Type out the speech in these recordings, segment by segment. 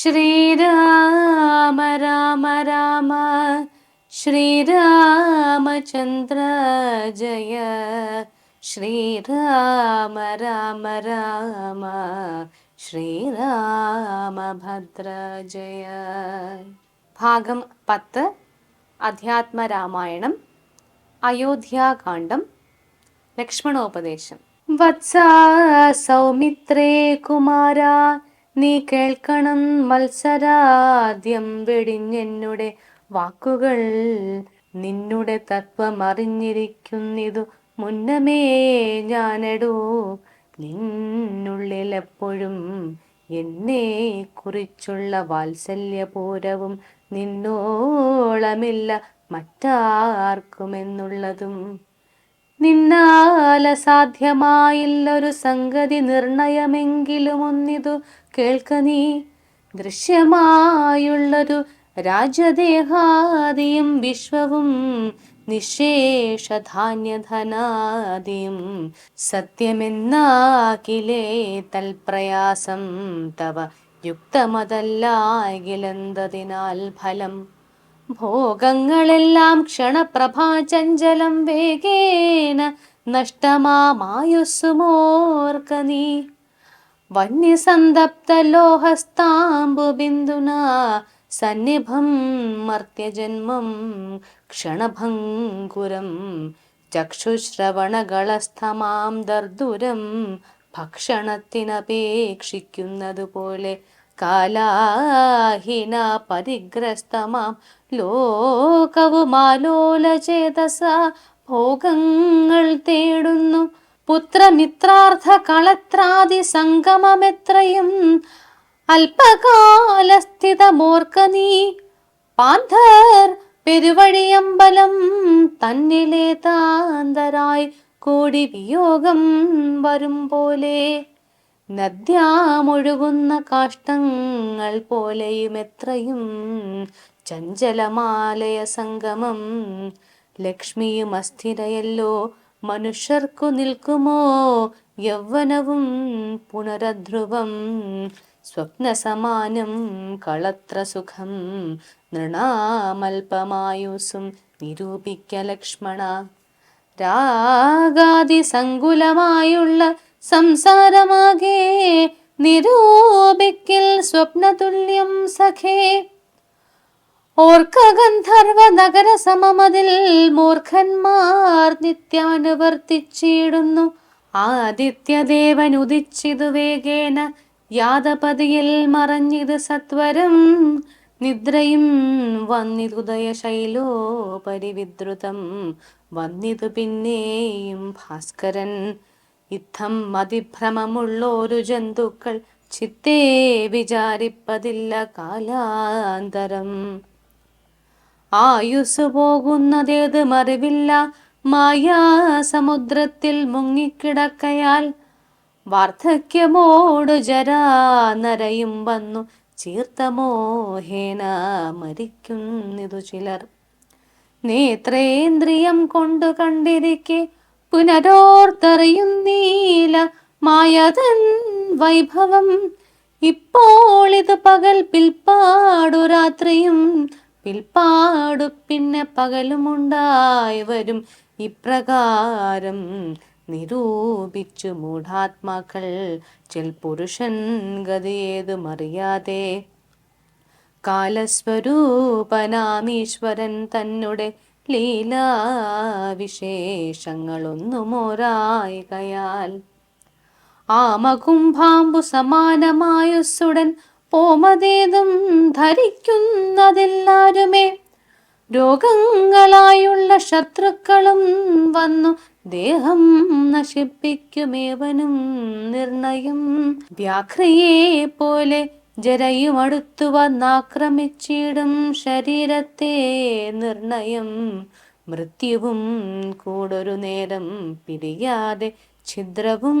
ശ്രീരാമ രാമ രാമ ശ്രീരാമചന്ദ്ര ജയ ശ്രീരാമ രാമ രാമ ശ്രീരാമഭദ്ര ജയ. ഭാഗം പത്ത് അധ്യാത്മരാമായണം അയോധ്യാകാന്ഡം ലക്ഷ്മണോപദേശം. വത്സ സൗമിത്രേ കുമാര നീ കേൾക്കണം മത്സരാദ്യം വെടിഞ്ഞെന്നുടെ വാക്കുകൾ. നിന്നുടെ തത്വം അറിഞ്ഞിരിക്കുന്നിതു മുന്നമേ ഞാനെടൂ. നിന്നുള്ളിൽ എപ്പോഴും എന്നെ കുറിച്ചുള്ള വാത്സല്യപൂരവും നിന്നോളമില്ല മറ്റാർക്കുമെന്നുള്ളതും. നിന്നാല സാധ്യമായില്ലൊരു സംഗതി നിർണയമെങ്കിലും ഒന്നിതു കേൾക്ക നീ. ദൃശ്യമായുള്ളൊരു രാജദേഹാദിയും വിശ്വവും നിശേഷധാന്യധനാദിയും സത്യമെന്നാകിലേ തൽപ്രയാസം തവ യുക്തമതല്ലാകിലെന്തതിനാൽ ഫലം? ഭോഗങ്ങളെല്ലാം ക്ഷണപ്രഭാചഞ്ചലം വേഗേന നഷ്ടമാമായുസ്സുമോർക്ക നീ ലോഹസ്താംബുബിന്ദുന സന്നിഭം മർത്യജന്മം ക്ഷണഭങ്കുരം ചക്ഷുശ്രവണകളസ്ഥമാം ദർദുരം ഭക്ഷണത്തിനപേക്ഷിക്കുന്നതുപോലെ കാലാഹിന പരിഗ്രസ്തമാം. ലോകവുമാലോലചേതസ ഭോഗങ്ങൾ തേടുന്നു. പുത്രമിത്രാർത്ഥ കളത്രാദി സംഗമമെത്രയും അല്പകാലസ്ഥിതമോർക്ക നീ. പാന്ധർ പെരുവഴിയമ്പലം തന്നിലെ താന്തരായി കൂടി വിയോഗം വരും പോലെ നദ്യാമൊഴുകുന്ന കാഷ്ടങ്ങൾ പോലെയും എത്രയും ചഞ്ചലമാലയ സംഗമം. ലക്ഷ്മിയും അസ്ഥിരയല്ലോ മനുഷ്യർക്കു നിൽക്കുമോ? യൗവനവും പുനരധ്രുവം സ്വപ്നസമാനം കളത്ര സുഖം നൃണാമൽപമായുസും നിരൂപിക്ക ലക്ഷ്മണ. രാഗാതി സങ്കുലമായുള്ള സംസാരമാകെ നിരൂപിക്കിൽ സ്വപ്നതുല്യം സഖേ. ഓർക്കഗന്ധർവ നഗര സമമതിൽ മൂർഖന്മാർ നിത്യാനുവർത്തിച്ചിടുന്നു. ആദിത്യദേവൻ ഉദിച്ചിതു വേഗേന യാദപതിയിൽ മറഞ്ഞിത് സത്വരം. നിദ്രയും വന്നിതുദയ ശൈലോപരിവിദ്രുതം വന്നിതു പിന്നെയും ഭാസ്കരൻ യുദ്ധം മതിഭ്രമമുള്ളോരു ജന്തുക്കൾ ചിത്തേ വിചാരിപ്പതില്ല കാലാന്തരം. ആയുസ് പോകുന്നതേത് മറിവില്ല മായാസമുദ്രത്തിൽ മുങ്ങിക്കിടക്കയാൽ വാർദ്ധക്യമോട് ജരാ നരയും വന്നു ചീർത്തമോഹേന മരിക്കുന്നിതു ചിലർ. നേത്രേന്ദ്രിയം കൊണ്ടു കണ്ടിരിക്കെ പുനരോർത്തറിയുന്നീല മായതൻ വൈഭവം. ഇപ്പോൾ ഇത് പകൽ പിൽപ്പാടു രാത്രിയും പിൽപ്പാടു പിന്നെ പകലുമുണ്ടായി വരും. ഇപ്രകാരം നിരൂപിച്ചു മൂഢാത്മാക്കൾ ചെൽ പുരുഷൻ ഗതിയേതുമറിയാതെ കാലസ്വരൂപനാമീശ്വരൻ തന്നെ ലീലാവിശേഷങ്ങളൊന്നുമോരായികയാൽ. ആമകുംഭാമ്പു സമാനമായുസുടൻ പോമതേതും ധരിക്കുന്നതെല്ലാരുമേ. രോഗങ്ങളായുള്ള ശത്രുക്കളും വന്നു ദേഹം നശിപ്പിക്കുമേവനും നിർണയം. വ്യാഘ്രയെ പോലെ ജരയും അടുത്തു വന്നാക്രമിച്ചിടും ശരീരത്തെ നിർണയം. മൃത്യുവും കൂടൊരു നേരം പിരിയാതെ ഛിദ്രവും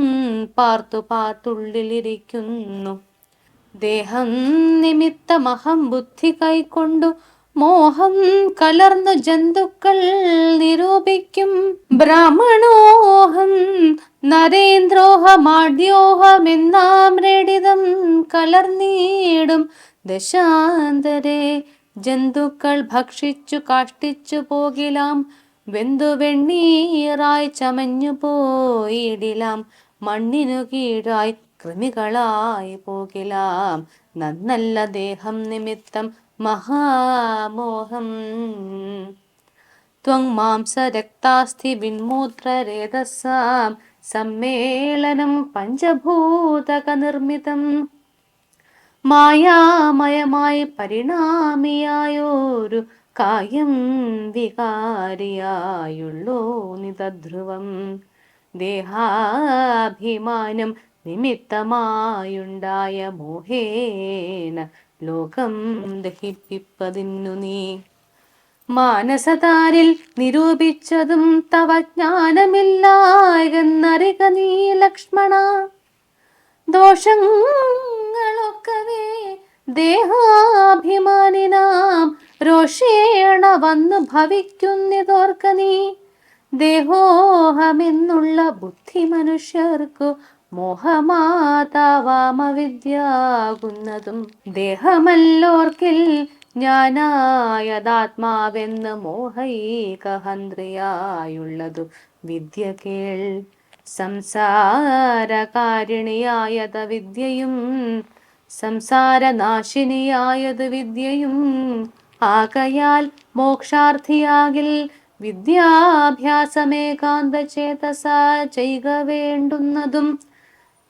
പാർത്തു പാർത്തുള്ളിലിരിക്കുന്നു ദേഹം നിമിത്തമഹം ബുദ്ധി കൈക്കൊണ്ടു മോഹം കലർന്നു ജന്തുക്കൾ നിരൂപിക്കും. ബ്രാഹ്മണോഹം നരേന്ദ്രോഹമാഢ്യോഹമെന്നാം രടിതം കലർന്നീടും. ദശാന്തരെ ജന്തുക്കൾ ഭക്ഷിച്ചു കാഷ്ടിച്ചു പോകിലാം. വെന്തു വെണ്ണീറായി ചമഞ്ഞു പോയിടിലാം. മണ്ണിനു കീഴായി കൃമികളായി പോകിലാം. നന്നല്ല ദേഹം നിമിത്തം മഹാമോഹം. ത്വം മാംസരക്താസ്ഥി വിന്മൂത്രരേതസാം സമ്മേളനം പഞ്ചഭൂതക നിർമ്മിതം മായാമയമായി പരിണാമിയായോരു കായം വികാരിയായുള്ളോ നിതധ്രുവം. ദേഹാഭിമാനം നിമിത്തമായുണ്ടായ മോഹേന ലോകം ദഹിപ്പിപ്പതിന്നു നീ. മാനസതാരിൽ നിരൂപിച്ചതും തവ ജ്ഞാനമില്ല എന്നറിക നീ ലക്ഷ്മണ. ദോഷങ്ങളൊക്കവേ ദേഹാഭിമാനിനാം രോഷേണ വന്നു ഭവിക്കുന്നിതോർക്ക നീ. ദേഹോഹമെന്നുള്ള ബുദ്ധി മനുഷ്യർക്കു മോഹമാതാവാമവിദ്യാകുന്നതും ദേഹമല്ലോർക്കിൽ ഞാനായതാത്മാവെന്ന് മോഹൈകഹന്ത്രിയായുള്ളതു. വിദ്യ കേൾ. സംസാരകാരിണിയായത് വിദ്യയും സംസാരനാശിനിയായത് വിദ്യയും. ആകയാൽ മോക്ഷാർത്ഥിയാകിൽ വിദ്യാഭ്യാസമേകാന്ത ചേതസ ചെയ്യുക വേണ്ടുന്നതും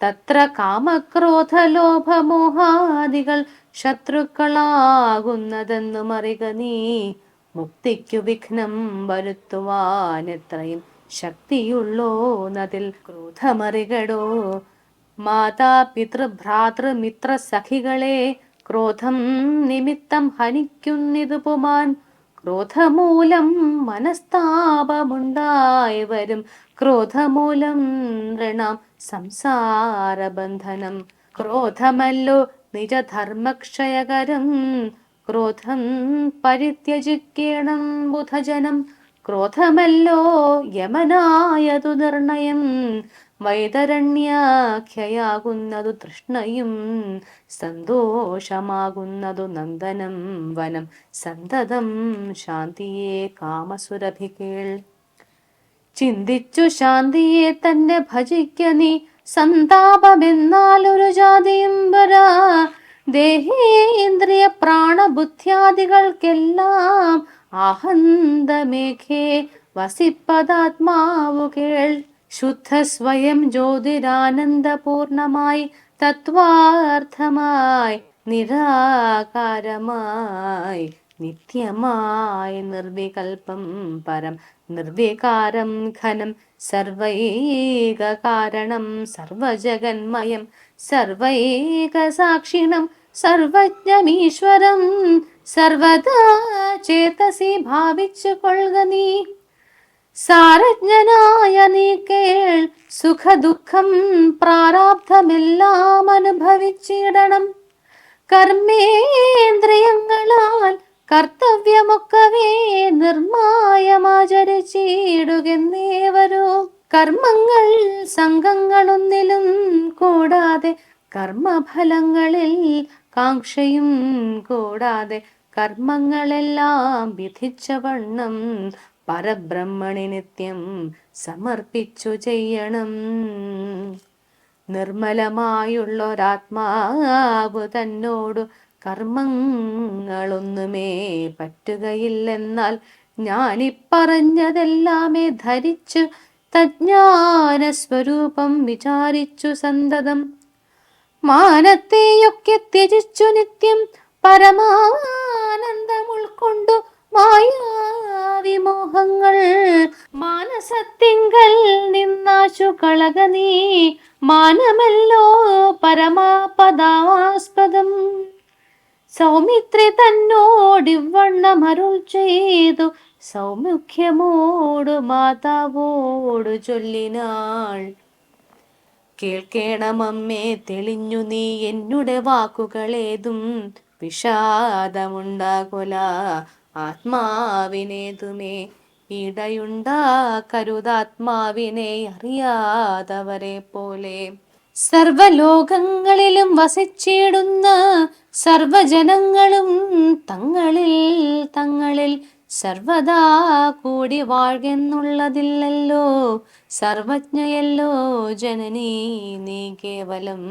തത്ര കാമക്രോധലോഭമോഹാദികൾ ശത്രുക്കളാകുന്നതെന്നു മറിക നീ. മുക്തിക്കു വിഘ്നം വരുത്തുവാൻ എത്രയും ശക്തിയുള്ളോ നതിൽ ക്രോധമറികടോ. മാതാപിതൃഭ്രാതൃമിത്ര പിതൃ ഭ്രാതൃ മിത്ര സഖികളെ ക്രോധം നിമിത്തം ഹനിക്കുന്നിതു പുമാൻ ക്രോധമൂലം മനസ്താപമുണ്ടായി വരും ക്രോധമൂലം നൃണാം സംസാരബന്ധനം. ക്രോധമല്ലോ നിജധർമ്മക്ഷയകരം. ക്രോധം പരിത്യജിക്കേണം ബുധജനം. ക്രോധമല്ലോ യമനായതു നിർണയം. വൈതരണ്യാഖ്യയാകുന്നതു തൃഷ്ണയും. സന്തോഷമാകുന്നതു നന്ദനം വനം. സന്തതം ശാന്തിയെ കാമസുരഭികേൾ. ചിന്തിച്ചു ശാന്തിയെ തന്നെ ഭജിക്ക നീ. സന്താപമെന്നാൽ ഒരു ജാതിയും വരാ. ഇന്ദ്രിയ പ്രാണബുദ്ധ്യാദികൾക്കെല്ലാം ആഹന്തമേഘേ. വസിപ്പതാത്മാവു കേൾ. ശുദ്ധ സ്വയം ജ്യോതിരാനന്ദപൂർണമായി തത്വാർത്ഥമായി നിരാകാരമായി. നിത്യമായി നിർവികൽപം പരം നിർവികാരം ഘനം സർവൈക കാരണം സർവജഗന്മയം സർവൈക സാക്ഷിണം സർവജ്ഞമീശ്വരം സർവദാ ചേതസി ഭാവിച്ചു കൊള്ളുക നീ. സാരജ്ഞനായ നീ കേൾ സുഖദുഃഖം പ്രാരാബ്ധമെല്ലാം അനുഭവിച്ചിടണം. കർമ്മേന്ദ്രിയങ്ങളാൽ കർത്തവ്യമൊക്കവേ നിർമായമാചരിച്ചിടുകെന്നേവരോ? കർമ്മങ്ങൾ സംഘങ്ങളൊന്നിലും കൂടാതെ കർമ്മഫലങ്ങളിൽ കാക്ഷയും കൂടാതെ കർമ്മങ്ങളെല്ലാം വിധിച്ച വണ്ണം പരബ്രഹ്മണി നിത്യം സമർപ്പിച്ചു ചെയ്യണം. നിർമ്മലമായുള്ളൊരാത്മാവ് തന്നോടു കർമ്മങ്ങളൊന്നുമേ പറ്റുകയില്ലെന്നാൽ ഞാനിപ്പറഞ്ഞതെല്ലാമേ ധരിച്ചു തജ്ഞാന സ്വരൂപം വിചാരിച്ചു സന്തതം. മാനത്തെയൊക്കെ ത്യജിച്ചു നിത്യം പരമാനന്ദം ഉൾക്കൊണ്ടു മായാവിമോഹങ്ങൾ. മാനസത്തിങ്കൽ നിന്നാശു കളക നീ മാനമല്ലോ പരമാപദാസ്പദം. സൗമിത്രി തന്നോടിവണ്ണം അരുൾ ചെയ്തു. സൗമുഖ്യമോടു മാതാവോടു ചൊല്ലിനാൾ. കേൾക്കേണമമ്മേ തെളിഞ്ഞു നീ എന്നുടെ വാക്കുകളേതും വിഷാദമുണ്ടാകുല. ആത്മാവിനേതുമേ ഇടയുണ്ടാ കരുതാത്മാവിനെ അറിയാതവരെ പോലെ. സർവലോകങ്ങളിലും വസിച്ചിടുന്ന സർവജനങ്ങളും തങ്ങളിൽ തങ്ങളിൽ സർവദാ കൂടി വാഴെന്നുള്ളതില്ലല്ലോ സർവജ്ഞയല്ലോ ജനനീ നീ കേവലം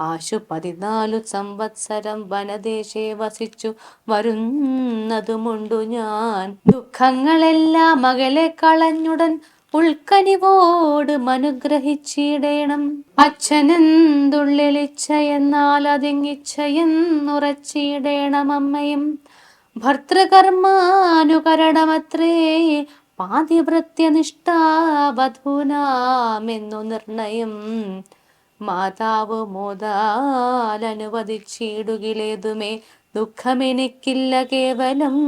ആശു പതിനാലു സംവത്സരം വനദേശേ വസിച്ചു വരുന്നതുമുണ്ടു ഞാൻ. ദുഃഖങ്ങളെല്ലാം മകളെ കളഞ്ഞുടൻ ഉൾക്കനിവോട് മനുഗ്രഹിച്ചിടേണം. അച്ഛനെന്തുള്ളിലിച്ഛ എന്നാൽ അതിങ്ങിച്ഛയെന്നുറച്ചിടേണം അമ്മയും. ഭർത്തൃകർമാനുകരണമത്രേ പാതിവൃത്യനിഷ്ഠാവധൂനാമെന്നു നിർണയം. മാതാവ് മോദാലനുവദിച്ചിടുകിലേതുമേ ദുഃഖമെനിക്കില്ല കേവലം.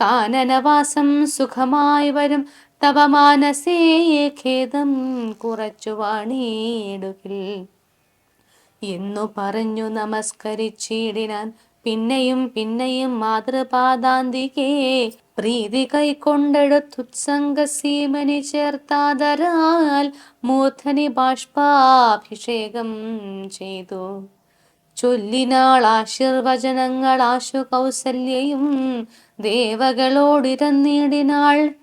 കാനനവാസം സുഖമായി വരും. തവ മാനസേ ഖേദം കുറച്ചു വാണിയിടുകിൽ. എന്നു പറഞ്ഞു നമസ്കരിച്ചിടിനാൻ. പിന്നെയും പിന്നെയും മാതൃപാദാന്തികേ പ്രീതി കൈക്കൊണ്ടെടുത്തുത്സംഗ സീമനി ചേർത്താതരാൽ മൂർധനി ബാഷ്പാഭിഷേകം ചെയ്തു. ചൊല്ലിനാൾ ആശീർവചനങ്ങൾ ആശു കൗസല്യയും ദേവകളോടിരന്നിടിനാൾ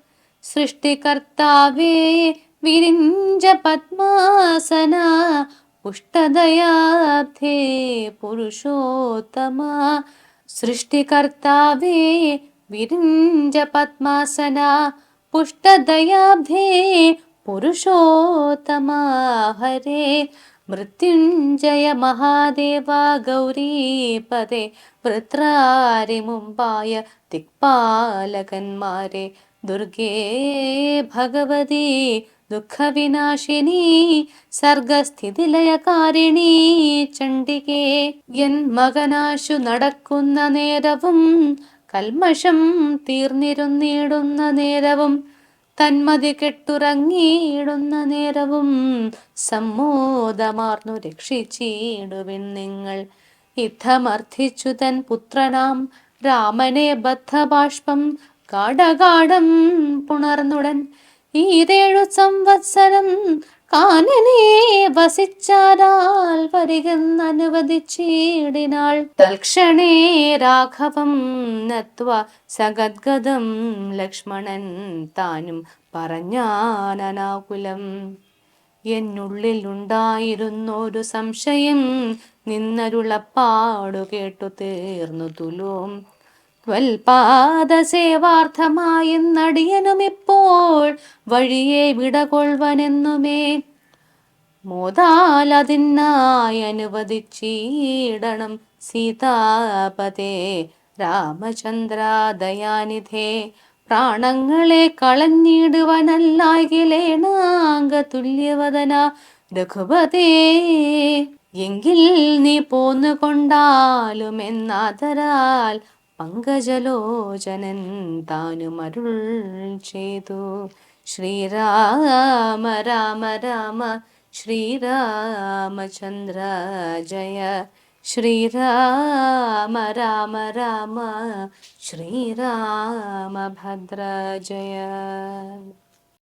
सृष्टिकर्ता वे विरिञ्जपद्मासना पुष्टदयाब्धे पुरुषोत्तमा। सृष्टिकर्ता वे विरिञ्जपद्मासना पुष्टदयाब्धे पुरुषोत्तमा। हरे मृत्युञ्जय महादेवा गौरीपदे वृत्रारिमुम्बाय दिक्पालकन्मारे। ദുർഗേ ഭഗവതി ദുഃഖവിനാശിനി സർഗസ്ഥിതിലയകാരിണി ചണ്ഡികേ എൻ മകനാശു നടക്കുന്ന നേരവും കൽമഷം തീർന്നിരുന്നിടുന്ന നേരവും തന്മതി കെട്ടുറങ്ങിയിടുന്ന നേരവും സമ്മോദമാർന്നു രക്ഷിച്ചിടുവിൻ നിങ്ങൾ. യുദ്ധമർത്ഥിച്ചു തൻ പുത്രനാം രാമനെ ബദ്ധബാഷ്പം കാടകാടം പുണർന്നുടൻ ഈതേഴു സംവത്സരം കാനനെ വസിച്ചാരാൽ വരികെന്നനുവദിച്ചിടിനാൾ തൽക്ഷണേ രാഘവം നത്വ സഗദ്ഗതം ലക്ഷ്മണൻ താനും പറഞ്ഞാനനാകുലം. ഉണ്ടായിരുന്നൊരു സംശയം നിന്നരുളപ്പാടു കേട്ടു തീർന്നു തുലോം. ത്വൽപാദസേവാർത്ഥമായി നടിയനുമിപ്പോൾ വഴിയെ വിടകൊള്ളുവനെന്നുമേ. മോതാലതിനായി അനുവദിച്ചിടണം സീതാപതേ രാമചന്ദ്ര ദയാനിധേ പ്രാണങ്ങളെ കളഞ്ഞിടുവനല്ലാകിലേണാങ്ക തുല്യവദന രഘുപതേ എങ്കിൽ നീ പോന്നുകൊണ്ടാലുമെന്നാതരാൽ പങ്കജലോചനൻ താനുമരുൾ ചെയ്തു ശ്രീരാമ രാമ രാമ ശ്രീരാമചന്ദ്ര ജയ ശ്രീരാമ രാമ രാമ ശ്രീരാമഭദ്ര ജയ